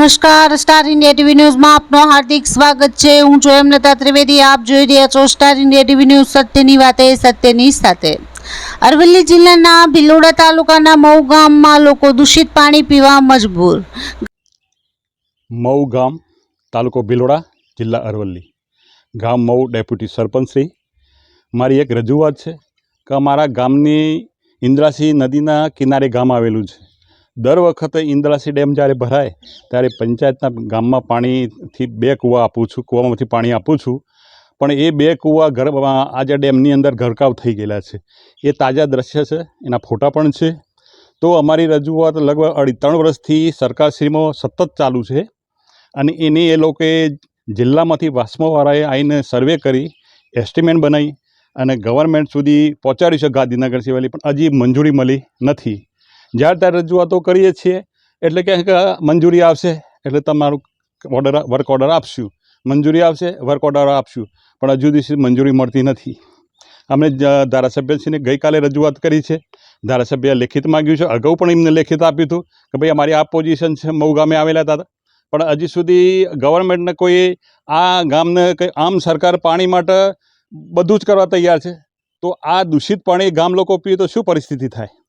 નમસ્કાર, star India TV ન્યૂઝમાં આપનું હાર્દિક સ્વાગત છે. હું છું હેમલતા ત્રિવેદી. આપ જોઈ રહ્યા છો સ્ટાર ઇન્ડિયા ટીવી ન્યૂઝ. સત્યની વાતે, સત્યની સાથે. અરવલ્લી જિલ્લાના ભિલોડા તાલુકાના મઉ ગામમાં લોકો દૂષિત પાણી પીવા મજબૂર. મઉ ગામ, તાલુકો ભિલોડા, જિલ્લા અરવલ્લી. ગામ મઉ ડેપ્યુટી સરપંચશ્રી મારી એક રજૂઆત છે કે અમારા ગામની ઇન્દ્રાસી નદીના કિનારે ગામ આવેલું છે. દર વખતે ઇન્દ્રાસી ડેમ જ્યારે ભરાય, ત્યારે પંચાયતના ગામમાં પાણીથી બે કૂવા આપું છું, કૂવામાંથી પાણી આપું છું. પણ એ બે કૂવા ઘર આજે ડેમની અંદર ઘરકાવ થઈ ગયેલા છે, એ તાજા દ્રશ્ય છે, એના ફોટા પણ છે. તો અમારી રજૂઆત લગભગ અઢી, ત્રણ વર્ષથી સરકારશ્રીમાં સતત ચાલુ છે. અને એની એ લોકોએ જિલ્લામાંથી વાસ્મોવાળાએ આવીને સર્વે કરી એસ્ટિમેટ બનાવી અને ગવર્મેન્ટ સુધી પહોંચાડી છે ગાંધીનગર સિવાયલી પણ હજી મંજૂરી મળી નથી. જ્યારે ત્યારે રજૂઆતો કરીએ છીએ. એટલે કે મંજૂરી આવશે. એટલે તમારું ઓર્ડર વર્ક ઓર્ડર આપશું. મંજૂરી આવશે વર્ક ઓર્ડર આપશું. પણ હજુ સુધી મંજૂરી મળતી નથી. અમે ધારાસભ્યશ્રીને ગઈકાલે રજૂઆત કરી છે. ધારાસભ્યએ લેખિત માગ્યું છે. અગાઉ પણ એમને લેખિત આપ્યું હતું કે ભાઈ અમારી આ પોઝિશન છે મઉ ગામે આવેલા હતા. પણ હજી સુધી ગવર્મેન્ટને કોઈ આ ગામને કંઈ આમ સરકાર પાણી માટે બધું જ કરવા તૈયાર છે. તો આ દૂષિત પાણી ગામ લોકો પીએ તો શું પરિસ્થિતિ થાય?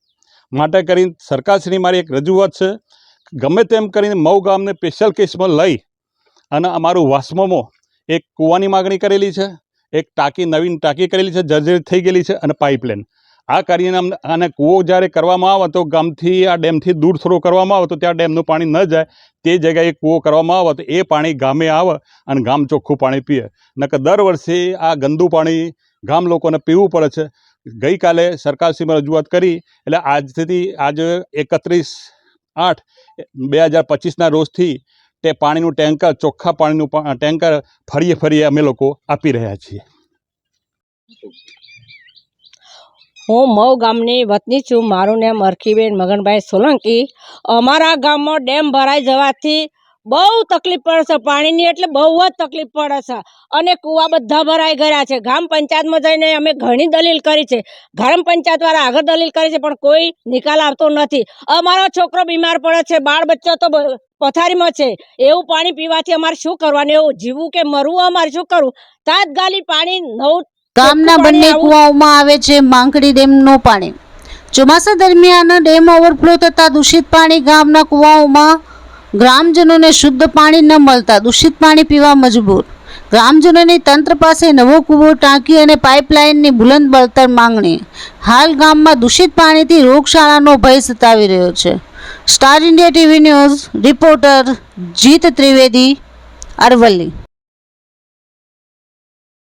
માટે કરીને સરકારશ્રી મારી એક રજૂઆત છે. ગમે તેમ કરીને મઉ ગામને સ્પેશિયલ કેસમાં લઈ અને અમારું વાસ્મોમાં એક કૂવાની માગણી કરેલી છે, એક ટાંકી, નવીન ટાંકી કરેલી છે, જર્જરિત થઈ ગયેલી છે અને પાઇપલાઇન. આ કાર્યને અમને, અને કૂવો જ્યારે કરવામાં આવે તો ગામથી, આ ડેમથી દૂર થોડો કરવામાં આવે તો ત્યાં ડેમનું પાણી ન જાય. તે જગ્યાએ કૂવો કરવામાં આવે તો એ પાણી ગામે આવે અને ગામ ચોખ્ખું પાણી પીએ. નકર દર વર્ષે આ ગંદુ પાણી ગામ લોકોને પીવું પડે છે. ગઈકાલે સરકારશ્રીમાં રજૂઆત કરી એટલે આજથી આજે એકત્રીસ આઠ બે હજાર પચીસના રોજથી તે પાણીનું ટેન્કર, ચોખ્ખા પાણીનું ટેન્કર ફરીએ ફરીએ અમે લોકો આપી રહ્યા છીએ. હું મઉ ગામની વતની છું. મારું નામ અરખીબેન મગનભાઈ સોલંકી. અમારા ગામમાં ડેમ ભરાઈ જવાથી બહુ તકલીફ પડે છે પાણીની એટલે બહુ જ તકલીફ પડે છે. અને કૂવા બધા ભરાઈ ગયા છે. ગ્રામ પંચાયતમાં જઈને અમે ઘણી દલીલ કરી છે. ગ્રામ પંચાયતવાળા આગળ દલીલ કરી છે પણ કોઈ નિકાલ આવતો નથી. અમારો છોકરો બીમાર પડે છે બાળ બચ્ચો તો પથારીમાં છે. એવું પાણી પીવાથી અમારે શું કરવાનું? એવું જીવવું કે મરવું અમારે શું કરવું? તાત્કાલિક પાણી નવું ગામના બંને કુવાઓમાં કૂવાઓમાં આવે છે માંકડી ડેમનું પાણી. ચોમાસા દરમિયાન ડેમ ઓવરફ્લો થતાં દૂષિત પાણી ગામના કૂવાઓમાં ગ્રામજનોને શુદ્ધ પાણી ન મળતા દૂષિત પાણી પીવા મજબૂર. ગ્રામજનોની તંત્ર પાસે નવો કૂવો ટાંકી અને પાઇપલાઇનની બુલંદ બળતર માંગણી. હાલ ગામમાં દૂષિત પાણીથી રોગશાળાનો ભય સતાવી રહ્યો છે. Star India TV news, reporter Jeet Trivedi, Aravalli.